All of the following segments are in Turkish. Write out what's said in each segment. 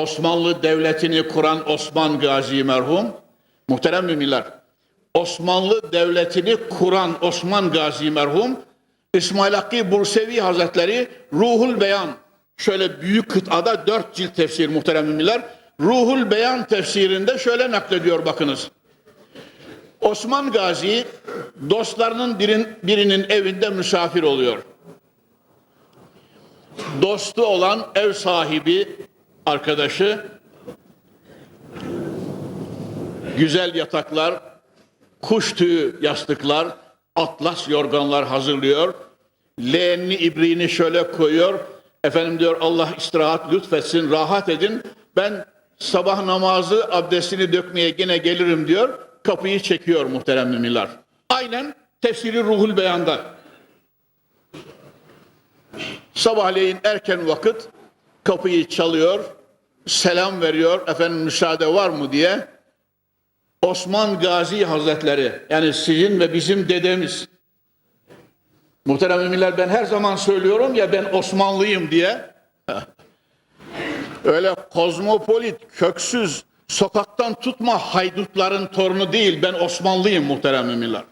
Osmanlı Devleti'ni kuran Osman Gazi merhum, muhterem müminler, Osmanlı Devleti'ni kuran Osman Gazi merhum, İsmail Hakkı Bursevi Hazretleri Ruhul Beyan, şöyle büyük kıtada dört cilt tefsir muhterem müminler, Ruhul Beyan tefsirinde şöyle naklediyor bakınız. Osman Gazi dostlarının birin, birinin evinde misafir oluyor. Dostu olan ev sahibi arkadaşı güzel yataklar, kuş tüyü yastıklar, atlas yorganlar hazırlıyor. Leğenini, ibriğini şöyle koyuyor. Efendim diyor Allah istirahat lütfetsin, rahat edin. Ben sabah namazı abdestini dökmeye gene gelirim diyor. Kapıyı çekiyor muhterem müminler. Aynen tefsiri ruhul beyanda. Sabahleyin erken vakit kapıyı çalıyor, selam veriyor, efendim müsaade var mı diye. Osman Gazi Hazretleri, yani sizin ve bizim dedemiz. Muhterem müminler ben her zaman söylüyorum ya ben Osmanlıyım diye. Öyle kozmopolit, köksüz, sokaktan tutma haydutların torunu değil. Ben Osmanlıyım muhterem müminler.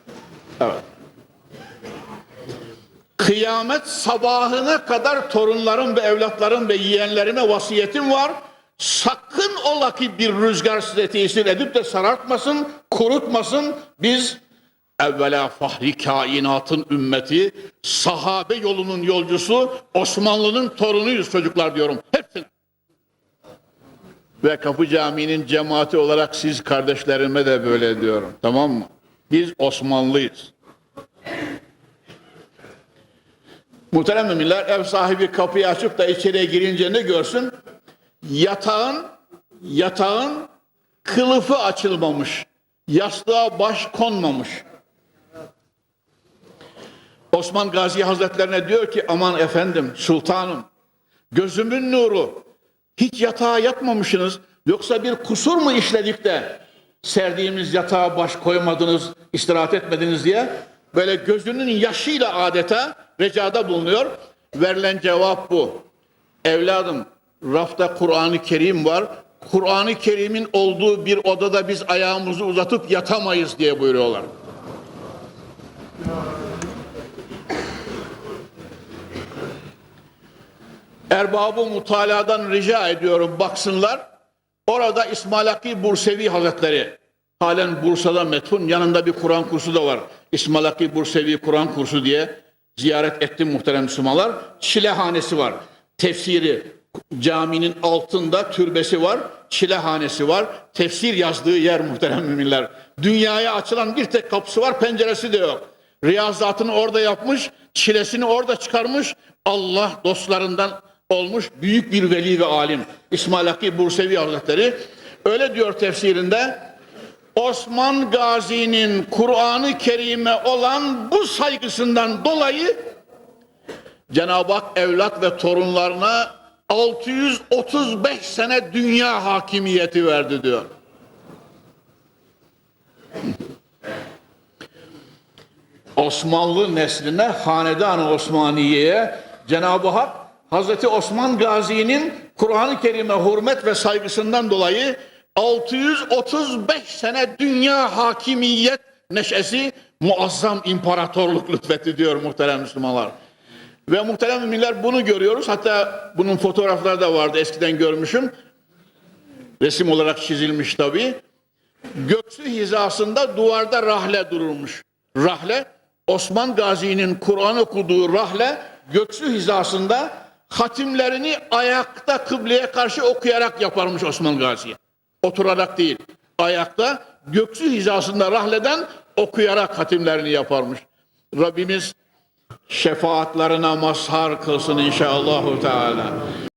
Evet. Kıyamet sabahına kadar torunlarım ve evlatlarım ve yeğenlerime vasiyetim var. Sakın ola ki bir rüzgar size tesir edip de sarartmasın, kurutmasın. Biz evvela fahri kainatın ümmeti, sahabe yolunun yolcusu, Osmanlı'nın torunuyuz çocuklar diyorum. Hepsini. Ve Kapı Camii'nin cemaati olarak siz kardeşlerime de böyle diyorum. Tamam mı? Biz Osmanlıyız. Muhterem müminler ev sahibi kapıyı açıp da içeriye girince ne görsün? Yatağın yatağın kılıfı açılmamış. Yastığa baş konmamış. Osman Gazi Hazretlerine diyor ki aman efendim sultanım gözümün nuru hiç yatağa yatmamışsınız yoksa bir kusur mu işledik de serdiğimiz yatağa baş koymadınız istirahat etmediniz diye böyle gözünün yaşıyla adeta recada bulunuyor. Verilen cevap bu. Evladım rafta Kur'an-ı Kerim var. Kur'an-ı Kerim'in olduğu bir odada biz ayağımızı uzatıp yatamayız diye buyuruyorlar. Erbabı mutaladan rica ediyorum baksınlar. Orada İsmail Hakkı Bursevi Hazretleri halen Bursa'da metfun yanında bir Kur'an kursu da var. İsmail Hakkı Bursevi Kur'an kursu diye ziyaret ettim muhterem Müslümanlar. Çilehanesi var. Tefsiri caminin altında türbesi var. Çilehanesi var. Tefsir yazdığı yer muhterem müminler. Dünyaya açılan bir tek kapısı var penceresi de yok. Riyazatını orada yapmış, çilesini orada çıkarmış. Allah dostlarından olmuş büyük bir veli ve alim. İsmail Hakkı Bursevi Hazretleri öyle diyor tefsirinde. Osman Gazi'nin Kur'an-ı Kerim'e olan bu saygısından dolayı Cenab-ı Hak evlat ve torunlarına 635 sene dünya hakimiyeti verdi diyor. Osmanlı nesline, Hanedan-ı Osmaniye'ye Cenab-ı Hak Hazreti Osman Gazi'nin Kur'an-ı Kerim'e hürmet ve saygısından dolayı 635 sene dünya hakimiyet neşesi muazzam imparatorluk lütfetti diyor muhterem Müslümanlar. Ve muhterem müminler bunu görüyoruz. Hatta bunun fotoğrafları da vardı eskiden görmüşüm. Resim olarak çizilmiş tabii. Göksü hizasında duvarda rahle durulmuş. Rahle Osman Gazi'nin Kur'an okuduğu rahle göksü hizasında hatimlerini ayakta kıbleye karşı okuyarak yaparmış Osman Gazi. Oturarak değil, ayakta göksü hizasında rahleden okuyarak hatimlerini yaparmış. Rabbimiz şefaatlerine mazhar kılsın inşallahü teala.